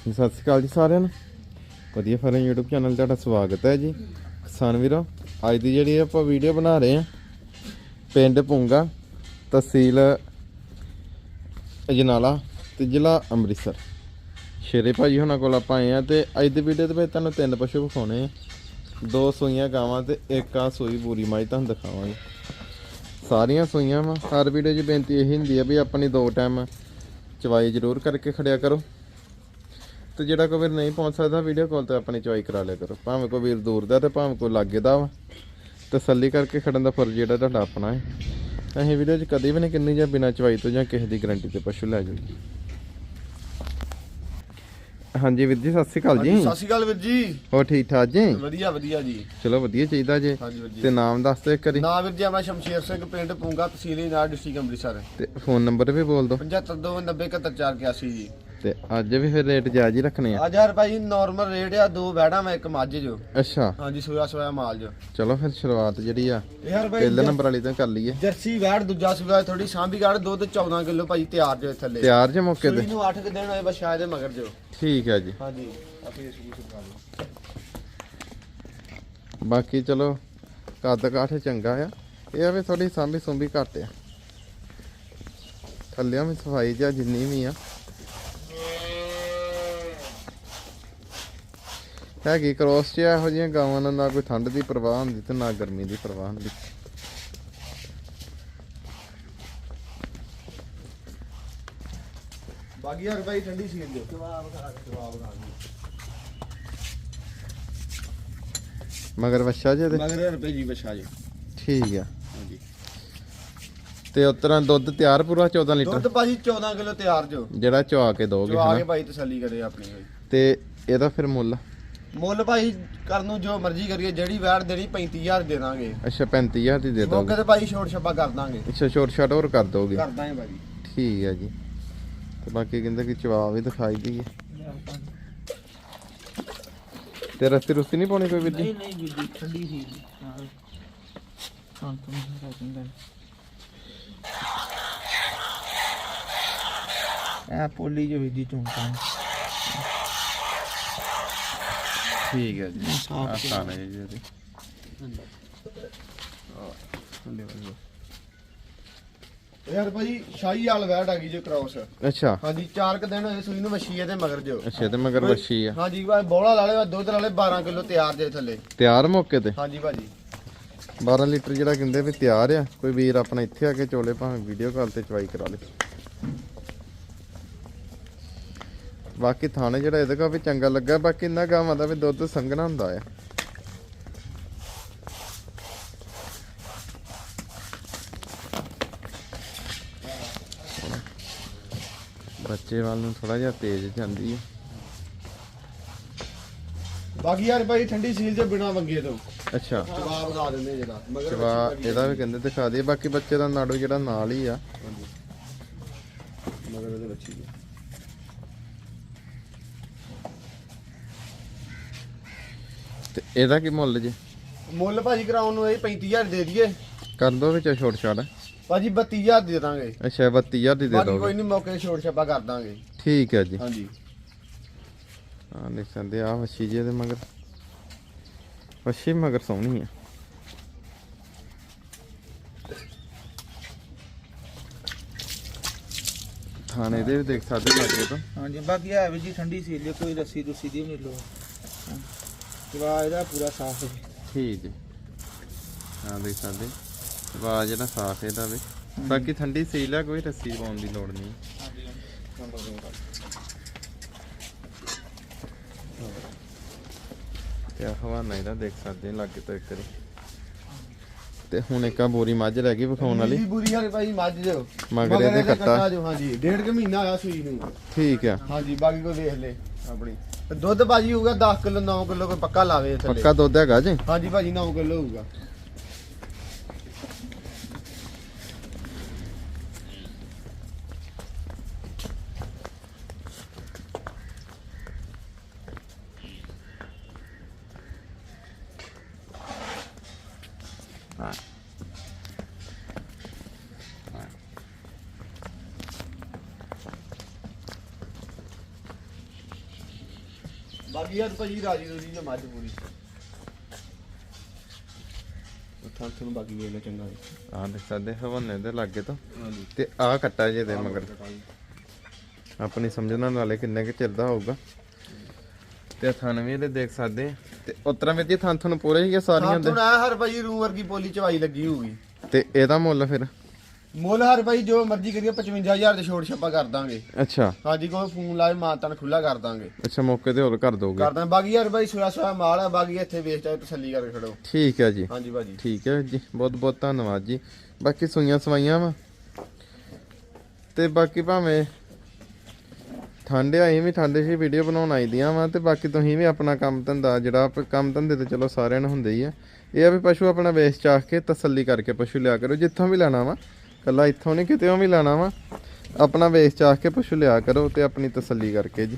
ਸਤਿ ਸ਼੍ਰੀ ਅਕਾਲ ਜੀ ਸਾਰਿਆਂ ਨੂੰ। ਵਧੀਆ ਫਰਨ YouTube ਚੈਨਲ ਤੁਹਾਡਾ ਸਵਾਗਤ ਹੈ ਜੀ। ਕਿਸਾਨ ਵੀਰੋ, ਅੱਜ ਦੀ ਜਿਹੜੀ ਆਪਾਂ ਵੀਡੀਓ ਬਣਾ ਰਹੇ ਹਾਂ, ਪਿੰਡ ਪੁੰਗਾ, ਤਹਿਸੀਲ ਅਜਨਾਲਾ ਤੇ ਜ਼ਿਲ੍ਹਾ ਅੰਮ੍ਰਿਤਸਰ। ਸ਼ੇਰੇ ਭਾਜੀ ਹੁਣਾਂ ਕੋਲ ਆਪਾਂ ਆਏ ਆ ਤੇ ਅੱਜ ਦੀ ਵੀਡੀਓ ਦੇ ਵਿੱਚ ਤੁਹਾਨੂੰ ਤਿੰਨ ਪਸ਼ੂ ਵਿਖਾਉਣੇ ਆ। ਦੋ ਸੂਈਆਂ ਗਾਵਾਂ ਤੇ ਇੱਕ ਆ ਸੂਈ ਪੂਰੀ ਮਾਈ ਤੁਹਾਨੂੰ ਦਿਖਾਵਾਂਗੇ। ਸਾਰੀਆਂ ਸੂਈਆਂ ਵਾ। ਹਰ ਵੀਡੀਓ 'ਚ ਬੇਨਤੀ ਇਹ ਹੁੰਦੀ ਆ ਵੀ ਆਪਣੀ ਦੋ ਟਾਈਮ ਚਵਾਈ ਜ਼ਰੂਰ ਕਰਕੇ ਖੜਿਆ ਕਰੋ। ਤੇ ਜਿਹੜਾ ਕੋਈ ਵੀਰ ਨਹੀਂ ਪਹੁੰਚ ਸਕਦਾ ਵੀਡੀਓ ਕਾਲ ਤੇ ਆਪਣੀ ਚਵਾਈ ਕਰਾ ਲਿਆ ਕਰੋ। ਭਾਵੇਂ ਕੋਈ ਵੀਰ ਦੂਰ ਦਾ ਤੇ ਭਾਵੇਂ ਕੋਈ ਲਾਗੇ ਦਾ ਵਾ। ਤਸੱਲੀ ਕਰਕੇ ਖੜਨ ਦਾ ਫਰਜ਼ ਜਿਹੜਾ ਤੁਹਾਡਾ ਆਪਣਾ ਹੈ। ਅਸੀਂ ਵੀਡੀਓ 'ਚ ਕਦੀ ਵੀ ਨਹੀਂ ਕਿੰਨੀ ਜਾਂ ਬਿਨਾਂ ਚਵਾਈ ਤੋਂ ਜਾਂ ਕਿਸੇ ਦੀ ਗਾਰੰਟੀ ਤੇ ਪਸ਼ੂ ਲੈ ਜਾਓ ਹਾਂਜੀ ਵੀਰ ਜੀ ਸਤਿ ਸ਼੍ਰੀ ਅਕਾਲ ਜੀ। ਸਤਿ ਸ਼੍ਰੀ ਅਕਾਲ ਵੀਰ ਜੀ। ਹੋਰ ਠੀਕ ਠਾਕ ਜੀ? ਵਧੀਆ ਵਧੀਆ ਜੀ। ਚਲੋ ਵਧੀਆ ਚਾਹੀਦਾ ਜੀ। ਤੇ ਨਾਮ ਦੱਸ ਦਿਓ ਇੱਕ ਵਾਰੀ। ਨਾਮ ਵੀਰ ਜੀ ਆਪਣਾ ਸ਼ਮਸ਼ੇਰ ਸਿੰਘ ਪਿੰਡ ਪੂੰਗਾ ਤਹਿਸੀਲ ਨਾਲ ਡਿਸਟ੍ਰਿਕਟ ਅੰਮ੍ਰਿਤਸਰ। ਤੇ ਫੋਨ ਨੰਬਰ ਵੀ ਬੋਲ ਦਿਓ। 7529071481 ਜੀ। ਤੇ ਅੱਜ ਵੀ ਫਿਰ ਰੇਟ ਜਾਇਜ਼ ਹੀ ਰੱਖਣੇ ਆ? ਅੱਜ ਯਾਰ ਭਾਈ ਨਾਰਮਲ ਰੇਟ ਆ ਦੋ ਬੈੜਾਂ ਮੈਂ ਇੱਕ ਮੱਝ ਜੋ। ਅੱਛਾ। ਹਾਂਜੀ ਸੋਇਆ ਸੋਇਆ ਮਾਲ ਜੋ। ਚਲੋ ਫਿਰ ਸ਼ੁਰੂਆਤ ਜਿਹੜੀ ਆ ਯਾਰ ਭਾਈ ਪਹਿਲੇ ਨੰਬਰ ਵਾਲੀ ਤੋਂ ਕਰ ਲਈਏ। ਜਰਸੀ ਵੈੜ ਦੂਜਾ ਸੂਆ ਥੋੜੀ ਸਾਂਭੀ ਗੜ ਦੁੱਧ 14 ਕਿਲੋ ਭਾਈ ਤਿਆਰ ਜੋ ਥੱਲੇ ਤਿਆਰ ਜੇ ਮੌਕੇ ਤੇ। ਨੂੰ 8 ਕਿ ਦਿਨ ਹੋਏ ਬਸ ਸ਼ਾਇਦ ਮਗਰ ਜੋ। ਠੀਕ ਹੈ ਜੀ। ਹਾਂਜੀ ਆਪੇ ਸੁਕਾ ਲਓ। ਬਾਕੀ ਚਲੋ ਕੱਦ ਕਾਠ ਚੰਗਾ ਆ। ਇਹ ਆ ਵੀ ਥੋੜੀ ਸਾਂਭੀ ਸੁੰਭੀ ਘੱਟ ਆ। ਥੱਲਿਆਂ ਵੀ ਸਫ਼ਾਈ ਜਿਹਾ ਜਿੰਨੀ ਵੀ ਆ। ਹੈਗੀ ਕ੍ਰੋਸ ਚ ਇਹੋ ਜਿਹੀਆਂ ਗਾਵਾਂ ਨਾਲ ਨਾ ਕੋਈ ਠੰਡ ਦੀ ਪਰਵਾਹ ਹੁੰਦੀ ਤੇ ਨਾ ਗਰਮੀ ਦੀ ਪਰਵਾਹ ਹੁੰਦੀ। ਬਾਕੀ ਭਾਈ ਠੰਡੀ ਸੀਲ ਜੋ ਜਵਾਬ ਖਾ ਜਵਾਬ ਖਾ ਮਗਰ ਵੱਛਾ ਜੇ ਤੇ ਮਗਰ ਰੁਪਏ ਜੀ ਬਛਾ ਜੀ। ਠੀਕ ਆ। ਹਾਂਜੀ। ਤੇ ਉਤਰਾਂ ਦੁੱਧ ਤਿਆਰ ਪੂਰਾ 14 ਲੀਟਰ? ਦੁੱਧ ਭਾਜੀ 14 ਕਿਲੋ ਤਿਆਰ ਜੋ। ਜਿਹੜਾ ਚਵਾ ਕੇ ਦੋਗੇ ਕੇ ਹਨਾ? ਭਾਈ ਤਸੱਲੀ ਕਰੇ ਆਪਣੀ ਤੇ ਇਹਦਾ ਫਿਰ ਮੁੱਲ? ਮੁੱਲ ਭਾਈ ਕਰਨ ਨੂੰ ਜੋ ਮਰਜ਼ੀ ਕਰੀਏ ਜਿਹੜੀ ਵੈਟ ਦੇਣੀ 35000 ਦੇ ਦਾਂਗੇ। ਅੱਛਾ 35000 ਦੀ ਦੇ ਮੌਕੇ ਦੋਗੇ? ਤੇ ਭਾਈ ਛੋਟ ਛੱਪਾ ਕਰ ਦਾਂਗੇ। ਅੱਛਾ ਛੋਟ ਛਾਟ ਹੋਰ ਕਰ ਦੋਗੇ? ਕਰ ਦਾਂਗੇ ਭਾਈ। ਠੀਕ ਹੈ ਜੀ। ਤੇ ਬਾਕੀ ਕਹਿੰਦੇ ਕਿ ਜਵਾਬ ਵੀ ਦਿਖਾਈ ਦਈਏ। ਤੇ ਰਸਤੀ ਰੁਸਤੀ ਨਹੀਂ ਪਾਉਣੀ ਕੋਈ ਵੀਰ ਜੀ? ਨਹੀਂ ਨਹੀਂ ਵੀਰ ਜੀ ਠੰਡੀ ਸੀ। ਨਾਲ ਹਾਂ ਤੁਮ ਰੱਖਿੰਦਾ ਇਹ ਪੋਲੀ ਜੋ ਵੀਰ ਜੀ ਚੁੰਕਾ। ਠੀਕ ਹੈ ਜੀ। ਆਸਾਨ ਹੈ। ਜੀ ਇਹਦੀ। ਯਾਰ ਭਾਈ ਸ਼ਾਹੀ ਵਾਲ ਵੈਟ ਆ ਗਈ ਜੋ ਕ੍ਰਾਸ ਅੱਛਾ। ਹਾਂਜੀ ਚਾਰ ਕ ਦਿਨ ਹੋਏ ਸੂਈ ਨੂੰ ਮੱਛੀ ਇਹਦੇ ਮਗਰ ਜੋ। ਅੱਛਾ ਤੇ ਮਗਰ ਵੱਛੀ ਆ। ਹਾਂਜੀ ਭਾਈ ਬੋਲਾ ਲਾ ਲਿਆ ਦੁੱਧ ਲਾ ਲਿਆ 12 ਕਿਲੋ ਤਿਆਰ ਜੇ ਥੱਲੇ। ਤਿਆਰ ਮੌਕੇ ਤੇ? ਹਾਂਜੀ ਭਾਜੀ। 12 ਲੀਟਰ ਜਿਹੜਾ ਕਹਿੰਦੇ ਵੀ ਤਿਆਰ ਆ ਕੋਈ ਵੀਰ ਆਪਣਾ ਇੱਥੇ ਆ ਕੇ ਚੋਲੇ ਭਾਵੇਂ ਵੀਡੀਓ ਕਾਲ ਤੇ ਚਵਾਈ ਕਰਾ ਲੇ। ਬਾਕੀ ਥਾਣੇ ਜਿਹੜਾ ਇਹਦੇ ਵੀ ਚੰਗਾ ਲੱਗਾ ਬਾਕੀ ਇਹਨਾਂ ਗਾਵਾਂ ਦਾ ਵੀ ਦੁੱਧ ਸੰਘਣਾ ਹੁੰਦਾ ਆ। ਬੱਚੇ ਵੱਲ ਨੂੰ ਥੋੜਾ ਜਿਹਾ ਤੇਜ਼ ਜਾਂਦੀ ਹੈ ਬਾਕੀ ਯਾਰ ਭਾਈ ਠੰਡੀ ਸੀਲ ਚ ਬਿਨਾ ਵੰਗੇ ਤੋਂ। ਅੱਛਾ। ਜਵਾਬ ਲਾ ਦਿੰਦੇ ਜਿਹੜਾ ਮਗਰ ਚਵਾ ਇਹਦਾ ਵੀ ਕਹਿੰਦੇ ਦਿਖਾ ਦਈਏ ਬਾਕੀ ਬੱਚੇ ਦਾ ਨਾੜੂ ਜਿਹੜਾ ਨਾਲ ਹੀ ਆ। ਮਗਰ ਇਹਦੇ ਬੱਚੀ ਜੀ ਤੇ ਇਹਦਾ ਕੀ ਮੁੱਲ ਜੀ? ਮੁੱਲ ਭਾਜੀ ਕਰਾਉਣ ਨੂੰ ਇਹ 35000 ਦੇ ਦਈਏ। ਕਰ ਦੋ ਵਿੱਚ ਛੋਟ ਛਾੜ ਭਾਜੀ 32000 ਦੇ ਦਾਂਗੇ। ਅੱਛਾ 32000 ਦੀ ਦੇ ਬਾਕੀ ਕੋਈ ਦੋਗੇ ਨਹੀਂ ਮੌਕੇ ਤੇ ਛੋਟ ਛੱਪਾ ਕਰ ਦਾਂਗੇ। ਠੀਕ ਹੈ ਜੀ। ਹਾਂਜੀ। ਹਾਂ ਦੇਖ ਸਕਦੇ ਆ ਵਸ਼ੀ ਜੀ ਦੇ ਮਗਰ। ਵਸ਼ੀ ਮਗਰ ਸੋਹਣੀ ਆ। ਥਾਣੇ ਦੇ ਵੀ ਦੇਖ ਸਕਦੇ ਲੱਗੇ ਤਾਂ। ਹਾਂਜੀ ਬਾਕੀ ਹੈ ਵੀਰ ਜੀ ਠੰਡੀ ਸੀ ਲਈ ਕੋਈ ਰੱਸੀ ਰੁੱਸੀ ਦੀ ਵੀ ਨਹੀਂ ਲੋ ਜਵਾ ਇਹਦਾ ਪੂਰਾ ਸਾਫ਼ ਹੈ ਠੀਕ ਜੀ ਹਾਂ ਦੇਖ ਸਕਦੇ ਆਵਾਜ਼ ਜਿਹੜਾ ਸਾਫ਼ ਇਹਦਾ ਵੀ। ਬਾਕੀ ਠੰਡੀ ਸੀਲ ਆ ਕੋਈ ਰੱਸੀ ਪਾਉਣ ਦੀ ਲੋੜ ਨਹੀਂ। ਤੇ ਆਹ ਹਵਾਨਾ ਇਹਦਾ ਦੇਖ ਸਕਦੇ ਲੱਗੇ ਤੋਂ ਇੱਕ ਵਾਰੀ। ਤੇ ਹੁਣ ਇੱਕ ਆ ਬੋਰੀ ਮੱਝ ਰਹਿ ਗਈ ਵਿਖਾਉਣ ਵਾਲੀ। ਜੀ ਬੁਰੀ ਹਾਲੇ ਭਾਈ ਮੱਝ ਜੋ ਮਗਰ ਇਹਦੇ ਕੱਟਾ। ਜੋ ਹਾਂਜੀ। ਡੇਢ ਕੁ ਮਹੀਨਾ ਆਇਆ ਸੂਈ ਨੂੰ। ਠੀਕ ਆ। ਹਾਂਜੀ ਬਾਕੀ ਕੋਈ ਵੇਖ ਲੈ ਆਪਣੀ। ਤੇ ਦੁੱਧ ਭਾਜੀ ਹੋਊਗਾ 10 ਕਿਲੋ 9 ਕਿਲੋ ਕੋਈ ਪੱਕਾ ਲਾਵੇ ਥੱਲੇ। ਪੱਕਾ ਦੁੱਧ ਹੈਗਾ ਜੀ? ਹਾਂਜੀ ਭਾਜੀ 9 ਕਿਲੋ ਹੋਊਗਾ। ਬਾਕੀ ਯਾਰ ਭਾਜੀ ਰਾਜੀ ਰੂਜੀ ਜੇ ਮੱਝ ਪੂਰੀ। ਥਾਂ ਤੁਹਾਨੂੰ ਬਾਕੀ ਵੇਖ ਲੈ ਚੰਗਾ ਆਹ ਦੇਖ ਸਕਦੇ ਹਵਨੇ ਦੇ ਲਾਗੇ ਤੋਂ। ਹਾਂਜੀ। ਤੇ ਆਹ ਕੱਟਾ ਜੇ ਦੇ ਮਗਰ। ਆਪਣੀ ਸਮਝਣ ਵਾਲੇ ਕਿੰਨੇ ਕੁ ਚਿਰ ਦਾ ਹੋਊਗਾ। ਤੇ ਥਣ ਵੀ ਇਹਦੇ ਦੇਖ ਸਕਦੇ। ਆ। ਤੇ ਉਤਰਾ ਵਿੱਚ ਥਣ ਤੁਹਾਨੂੰ ਪੂਰੇ ਹੀ ਆ ਸਾਰੀਆਂ ਦੇ। ਤੁਹਾਨੂੰ ਆ ਹਰ ਭਾਜੀ ਰੂ ਵਰਗੀ ਪੋਲੀ ਚਵਾਈ ਲੱਗੀ ਹੋਊਗੀ। ਤੇ ਇਹਦਾ ਮੁੱਲ ਫਿਰ? ਮੁੱਲ ਹਰ ਭਾਈ ਜੋ ਮਰਜ਼ੀ ਕਰੀਏ 55000 ਦੇ ਛੋੜ ਛੱਪਾ ਕਰ ਦਾਂਗੇ। ਅੱਛਾ। ਹਾਂਜੀ ਕੋਈ ਫੋਨ ਲਾਏ ਮਾਤਾਨ ਖੁੱਲਾ ਕਰ ਦਾਂਗੇ। ਅੱਛਾ ਮੌਕੇ ਤੇ ਹੋਰ ਕਰ ਦੋਗੇ। ਕਰ ਦਾਂਗੇ। ਬਾਕੀ ਯਾਰ ਭਾਈ ਸੋਇਆ ਸੋਇਆ ਮਾਲ ਆ ਬਾਕੀ ਇੱਥੇ ਵੇਚ ਚਾਹੇ ਤਸੱਲੀ ਕਰਕੇ ਖੜੋ। ਠੀਕ ਹੈ ਜੀ। ਹਾਂਜੀ ਭਾਜੀ। ਠੀਕ ਹੈ ਜੀ। ਬਹੁਤ ਬਹੁਤ ਧੰਨਵਾਦ ਜੀ। ਬਾਕੀ ਸੂਈਆਂ ਸਵਾਈਆਂ ਵਾ। ਤੇ ਬਾਕੀ ਭਾਵੇਂ ਠੰਡ ਆ ਅਸੀਂ ਵੀ ਠੰਡ 'ਚ ਵੀਡੀਓ ਬਣਾਉਣ ਆਈਦੀਆਂ ਵਾ ਤੇ ਬਾਕੀ ਤੁਸੀਂ ਵੀ ਆਪਣਾ ਕੰਮ ਧੰਦਾ ਜਿਹੜਾ ਕੰਮ ਧੰਦੇ ਤੇ ਚਲੋ ਸਾਰਿਆਂ ਨੂੰ ਹੁੰਦੇ ਹੀ ਆ। ਇਹ ਆ ਵੀ ਪਸ਼ੂ ਆਪਣਾ ਵੇਚ ਚਾਹ ਕੇ ਤਸੱਲੀ ਕਰਕੇ ਪਸ਼ੂ ਲਿਆ ਕਰੋ ਜਿੱਥੋਂ ਵੀ ਲੈਣਾ ਵਾ। ਕੱਲਾ ਇੱਥੋਂ ਨਹੀਂ ਕਿਤੇੋਂ ਵੀ ਲੈਣਾ ਵਾ। ਆਪਣਾ ਵੇਚ ਚਾਹ ਕੇ ਪਸ਼ੂ ਲਿਆ ਕਰੋ ਤੇ ਆਪਣੀ ਤਸੱਲੀ ਕਰਕੇ ਜੀ।